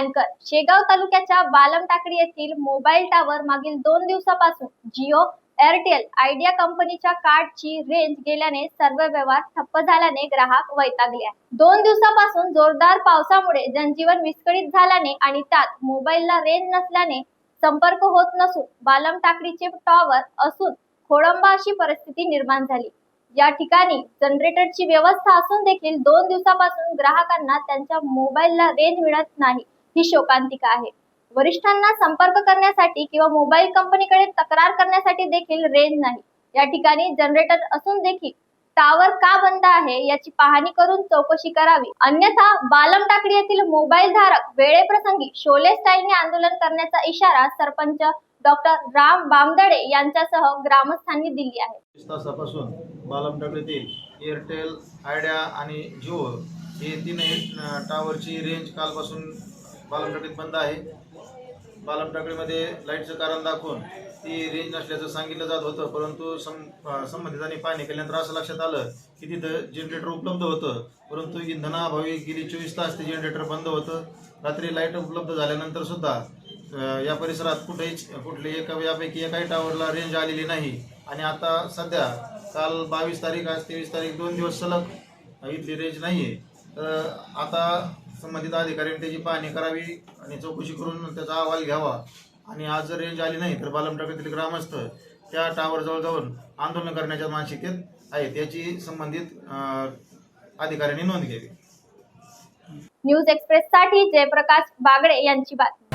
अँकर. शेगाव तालुक्याच्या बालम टाकडी येथील मोबाईल टावर मागील दोन दिवसापासून जिओ एअरटेल आयडिया कंपनीच्या कार्डची रेंज गेल्याने सर्व व्यवहार ठप्प झाल्याने ग्राहक वैतागले आहे दोन दिवसापासून जोरदार पावसामुळे जनजीवन विस्कळीत झाल्याने आणि त्यात मोबाईलला रेंज नसल्याने संपर्क होत नसून बालम टाकडीचे टॉवर असून खोळंबा अशी परिस्थिती निर्माण झाली. या ठिकाणी जनरेटरची व्यवस्था असून देखील दोन दिवसापासून ग्राहकांना त्यांच्या मोबाईलला रेंज मिळत नाही. ही शोकांतिका आहे. वरिष्ठांना संपर्क करण्यासाठी किंवा मोबाईल कंपनीकडे तक्रार करण्यासाठी देखील रेंज नाही. या ठिकाणी जनरेटर असून देखील टावर का बंद आहे याची पाहणी करून चौकशी करावी. अन्यथा बालम टाकडी येथील मोबाईल धारक वेळेप्रसंगी शोले स्टाईलने आंदोलन करण्याचा इशारा सरपंच डॉक्टर राम बामदडे यांच्यासह ग्रामस्थांनी दिली आहे. वीस तासापासून बालमटाकडीतील एअरटेल आयडिया आणि जिओ हे तीनही अ, रेंज कालपासून बालमटाकडीत बंद आहे. बालमटाकडीमध्ये लाईटचं कारण दाखवून ती रेंज नसल्याचं सांगितलं जात होतं परंतु सं संबंधितांनी पाहणी केल्यानंतर असं लक्षात आलं की तिथं जनरेटर उपलब्ध होतं परंतु इंधनाअभावी गेली चोवीस तास ते जनरेटर बंद होतं. रात्री लाइट उपलब्ध झाल्यानंतर सुद्धा या परिसरात कुठेही कुठली एका यापैकी एकाही टावरला रेंज आलेली नाही. आणि आता सध्या काल बावीस तारीख आज तेवीस तारीख दोन दिवस सलग इथली रेंज नाही आहे तर आता संबंधित अधिकाऱ्यांनी त्याची पाहणी करावी आणि चौकशी करून त्याचा अहवाल घ्यावा. आणि आज जर रेंज आली नाही तर बालमटाकडील ग्रामस्थ त्या टावरजवळ जाऊन आंदोलन करण्याच्या मानसिकतेत आहेत. याची संबंधित अधिकाऱ्यांनी नोंद घ्यावी. न्यूज एक्सप्रेस साठी जयप्रकाश बागडे यांची बातमी.